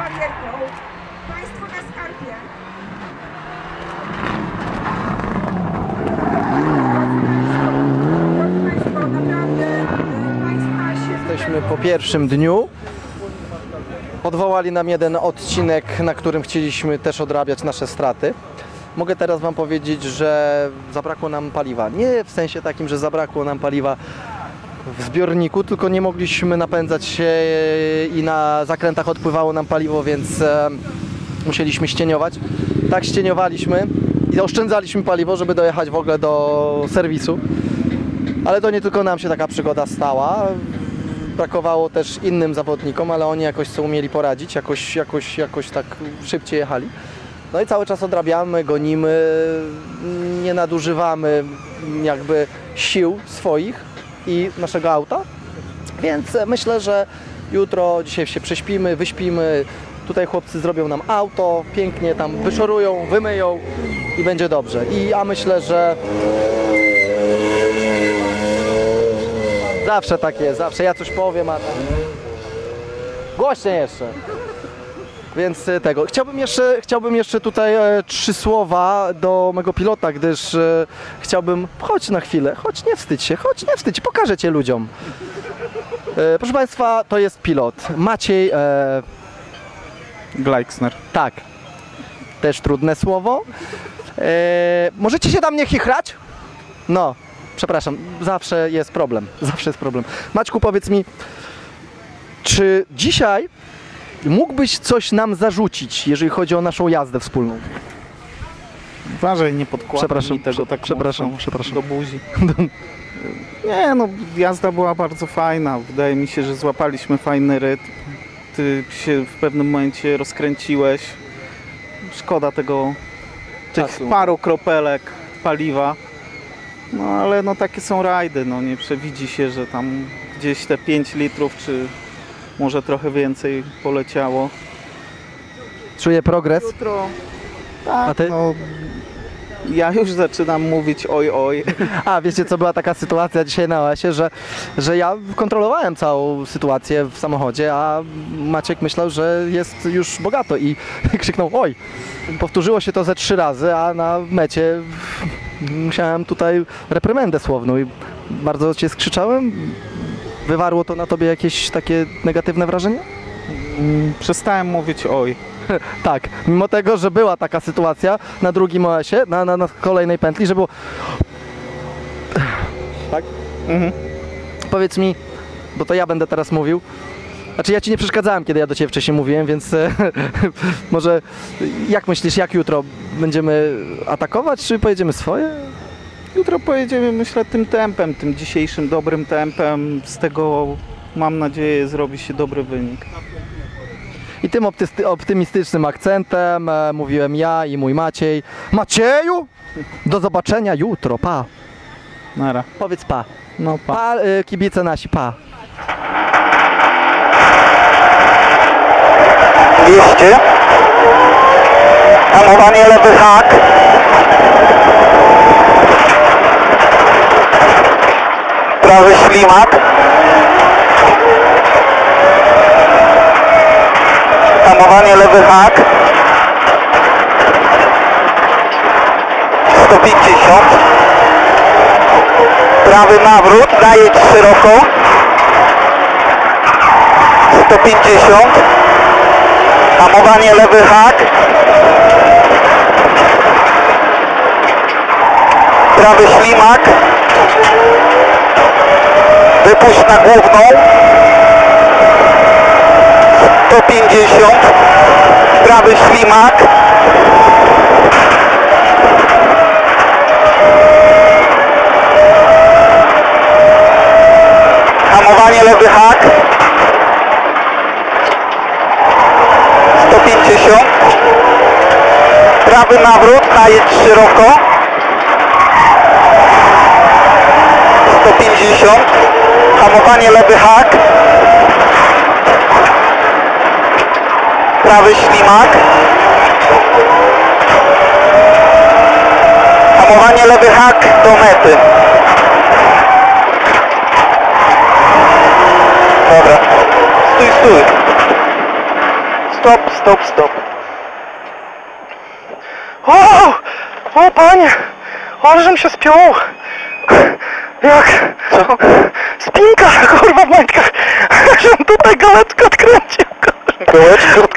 barierką. Państwo na skarpie. Jesteśmy po pierwszym dniu. Odwołali nam jeden odcinek, na którym chcieliśmy też odrabiać nasze straty. Mogę teraz Wam powiedzieć, że zabrakło nam paliwa. Nie w sensie takim, że zabrakło nam paliwa w zbiorniku, tylko nie mogliśmy napędzać się i na zakrętach odpływało nam paliwo, więc e, musieliśmy ścieniować. Tak ścieniowaliśmy i oszczędzaliśmy paliwo, żeby dojechać w ogóle do serwisu. Ale to nie tylko nam się taka przygoda stała. Brakowało też innym zawodnikom, ale oni jakoś sobie umieli poradzić, jakoś, jakoś, jakoś tak szybciej jechali. No i cały czas odrabiamy, gonimy, nie nadużywamy jakby sił swoich i naszego auta. Więc myślę, że jutro, dzisiaj się prześpimy, wyśpimy. Tutaj chłopcy zrobią nam auto, pięknie tam wyszorują, wymyją i będzie dobrze. I ja myślę, że zawsze tak jest, zawsze ja coś powiem, a głośniej jeszcze. Więc y, tego. Chciałbym jeszcze, chciałbym jeszcze tutaj e, trzy słowa do mego pilota, gdyż e, chciałbym. Chodź na chwilę, chodź, nie wstydź się, chodź, nie wstydź, pokażę cię ludziom. E, proszę Państwa, to jest pilot. Maciej, e, Gleixner. tak, też trudne słowo. E, możecie się tam nie chichrać? No, przepraszam, zawsze jest problem, zawsze jest problem. Maćku, powiedz mi, czy dzisiaj mógłbyś coś nam zarzucić, jeżeli chodzi o naszą jazdę wspólną? Uważaj, nie podkładaj Przepraszam, mi tego tak przepraszam, mocno przepraszam. do buzi. Nie no, jazda była bardzo fajna. Wydaje mi się, że złapaliśmy fajny rytm. Ty się w pewnym momencie rozkręciłeś. Szkoda tego, tych Czasu. paru kropelek paliwa. No ale no takie są rajdy, no nie przewidzi się, że tam gdzieś te 5 litrów, czy może trochę więcej poleciało. Czuję progres. Jutro. Tak, A ty? No, ja już zaczynam mówić oj oj. A wiecie co, była taka sytuacja dzisiaj na OS-ie, że, że ja kontrolowałem całą sytuację w samochodzie, a Maciek myślał, że jest już bogato i krzyknął oj. Powtórzyło się to ze trzy razy, a na mecie musiałem tutaj reprymendę słowną i bardzo cię skrzyczałem. Wywarło to na tobie jakieś takie negatywne wrażenie? Mm, Przestałem mówić oj. Tak, mimo tego, że była taka sytuacja na drugim OS-ie, na, na, na kolejnej pętli, że było... Tak? Mhm. Powiedz mi, bo to ja będę teraz mówił. Znaczy ja ci nie przeszkadzałem, kiedy ja do ciebie wcześniej mówiłem, więc e, może jak myślisz, jak jutro będziemy atakować, czy pojedziemy swoje? Jutro pojedziemy, myślę, tym tempem, tym dzisiejszym dobrym tempem. Z tego mam nadzieję zrobi się dobry wynik. I tym optymistycznym akcentem e, mówiłem ja i mój Maciej. Macieju! Do zobaczenia jutro, pa. Nara. Powiedz pa. No pa. Pa, e, kibice nasi, pa. 200 hamowanie lewy hak prawy ślimak. Hamowanie lewy hak. 150 prawy nawrót daje szeroko. 150 Hamowanie lewy hak. Prawy ślimak. Wypuść na główną. 150. Prawy ślimak. Hamowanie lewy hak. 150 prawy nawrót najedź szeroko 150 hamowanie lewy hak prawy ślimak hamowanie lewy hak do mety dobra stój stój Stop, stop, stop. O! O panie! Ale żem się spiął! Jak? Co? Spinka, kurwa w majtkach! Żebym tutaj galeczkę odkręcił. Galeczkę? Kurtka?